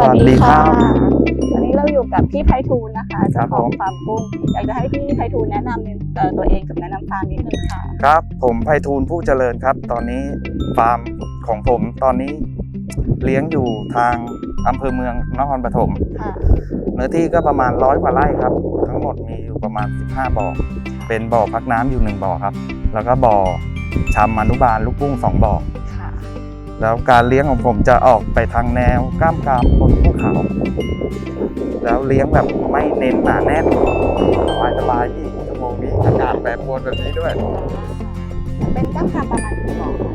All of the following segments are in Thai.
วัสดีครับวันนี้เราอยู่กับพี่ไพฑูรย์นะคะครัเจ้าบของผมฟาร์มกุ้งอยากจะให้พี่ไพฑูรย์แนะนำเอ่อตัวเองกับแนะนำฟาร์มนิดนึงค่ะ ครับ ผมไพฑูรย์ผู้เจริญครับ ตอนนี้ฟาร์มของผมตอนนี้เลี้ยงอยู่ทางอำเภอเมืองนครปฐมค่ะ เนื้อที่ก็ประมาณร้อยกว่าไร่ครับ ทั้งหมดมีอยู่ประมาณ 15 บ่อ เป็นบ่อพักน้ำอยู่หนึ่งบ่อครับ แล้วก็บ่อชำอนุบาลลูกกุ้งสองบ่อค่ะ แล้วการเลี้ยงของผมจะออกไปทางแนวกล้ามกรามบนภูเขา แล้วเลี้ยงแบบไม่เน้นหนาแน่นสบายสบายๆที่ชั่วโมงนี้อากาศแปรปรวนแบบนี้ด้วย เป็นกล้ามคาประมาณกี่บ่อคะ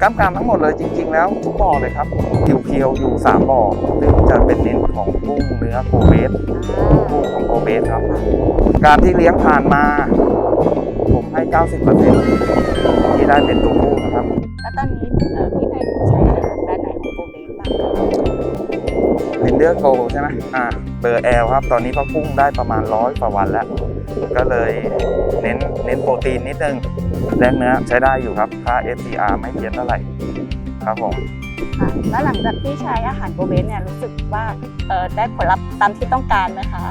กล้ามกรามทั้งหมดเลยจริง ๆ แล้วทุกบ่อเลยครับผิวเพียวอยู่สามบ่อซึ่งจะเป็นเน้นของกุ้งเนื้อโกเบสกุ้งของโกเบสครับ การที่เลี้ยงผ่านมา ผมให้ 90%ที่ได้เป็นตัวผู้นะครับ แล้วตอนนี้ เดอร์โกใช่ไหมอ่าเบอร์แอลครับ ตอนนี้ก็กุ้งได้ประมาณร้อยกว่าวันแล้ว ก็เลยเน้นเน้นโปรตีนนิดนึงแลกเนื้อใช้ได้อยู่ครับ ค่า FCR ไม่เพี้ยนเท่าไหร่ครับผมค่ะแล้วหลังจากที่ใช้อาหารโกเบสเนี่ยรู้สึกว่าเอ่อได้ผลลัพธ์ตามที่ต้องการไหมคะ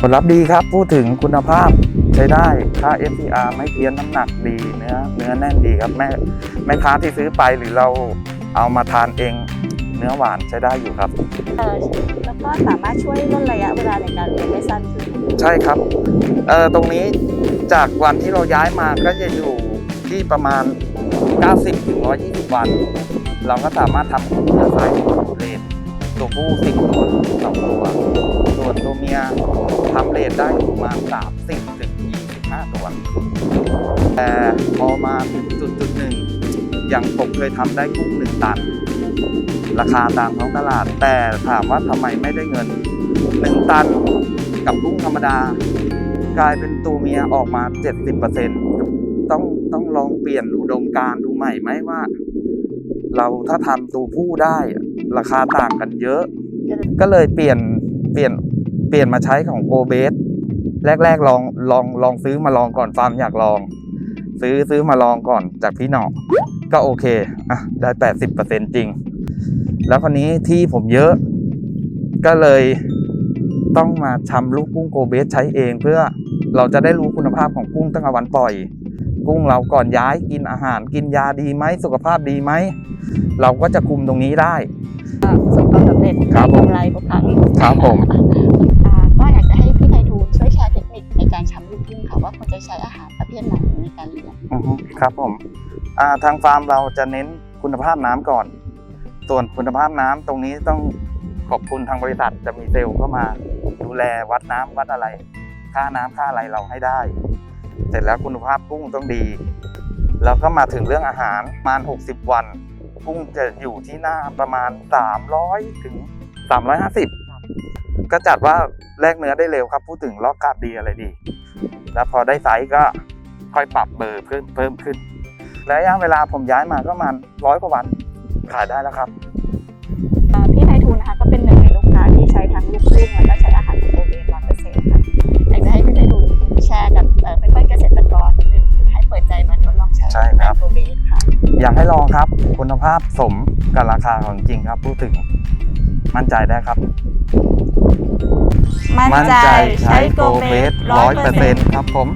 ผลลัพธ์ดีครับ พูดถึงคุณภาพใช้ได้ค่า FCR ไม่เพี้ยนน้ำหนักดีเนื้อเนื้อแน่นดีครับแม่แม่ค้าที่ซื้อไปหรือเราเอามาทานเองเนื้อหวานใช้ได้อยู่ครับ เอ่อแล้วก็สามารถช่วยลดระยะเวลาในการเลี้ยงได้สั้นขึ้นใช่ครับเอ่อตรงนี้จากวันที่เราย้ายมาก็จะอยู่ที่ประมาณ 90ถึง120 วัน เราก็สามารถทำเนื้อไซส์เลทตัวผู้10ตัวสองตัว ส่วนตัวเมียทำเลทได้อยู่ประมาณ30ถึง25 ตัว แต่พอมาถึงจุดจุดๆหนึ่งอย่างผมเคยทำได้กุ้งหนึ่งตัน ราคาตามท้องตลาด แต่ถามว่าทำไมไม่ได้เงินหนึ่งตันกับกุ้งธรรมดา กลายเป็นตัวเมียออกมา 70%ต้องต้องลองเปลี่ยนอุดมการดูใหม่ไหมว่า เราถ้าทำตัวผู้ได้ ราคาต่างกันเยอะ ก็เลยเปลี่ยนเปลี่ยนเปลี่ยนมาใช้ของโกเบสแรกๆลองลองลองซื้อมาลองก่อนฟาร์มอยากลอง ซื้อซื้อมาลองก่อนจากพี่หนอกก็โอเคอะได้80%จริง แล้วคนนี้ที่ผมเยอะ ก็เลยต้องมาทำลูกกุ้งโกเบสใช้เอง เพื่อเราจะได้รู้คุณภาพของกุ้งตั้งแต่วันปล่อย กุ้งเราก่อนย้ายกินอาหาร กินยาดีไหมสุขภาพดีไหม เราก็จะคุมตรงนี้ได้ประสบความสำเร็จครับผมได้กำไรทุกครั้งครับผมอ่าก็อยากจะให้พี่ไพฑูรย์ช่วยแชร์เทคนิคในการชำลูกกุ้งค่ะว่าควรจะใช้อาหารประเภทไหนในการเลี้ยงอือฮึครับผมอ่าทางฟาร์มเราจะเน้นคุณภาพน้ำก่อน ส่วนคุณภาพน้ำตรงนี้ต้องขอบคุณทางบริษัทจะมีเซลล์เข้ามา ดูแลวัดน้ำวัดอะไร ค่าน้ำค่าอะไรเราให้ได้ เสร็จแล้วคุณภาพกุ้งต้องดี แล้วก็มาถึงเรื่องอาหารประมาณ 60 วัน กุ้งจะอยู่ที่หน้าประมาณ 300 ถึง 350 ก็จัดว่าแลกเนื้อได้เร็วครับ พูดถึงลอกกาบดีอะไรดี แล้วพอได้ไซส์ก็ค่อยปรับเบอร์เพิ่มเพิ่มขึ้นระยะเวลาผมย้ายมาก็ประมาณร้อยกว่าวัน ขายได้แล้วครับอ่าพี่ไพฑูรย์นะคะก็เป็นหนึ่งในลูกค้าที่ใช้ทั้งลูกกุ้งแล้วก็ใช้อาหารโกเบสร้อยเปอร์เซ็นต์ค่ะอยากจะให้พี่ไพฑูรย์แชร์กับเอ่อเพื่อนๆเกษตรกรนิดนึงให้เปิดใจมาทดลองใช้ใช่ครับโกเบสค่ะอยากให้ลองครับคุณภาพสมกับราคาของจริงครับพูดถึงมั่นใจได้ครับ มั่นใจใช้โกเบสร้ร้ออยยเปเปออร์ร์เซ็เซ็นนต์ต์ครับผม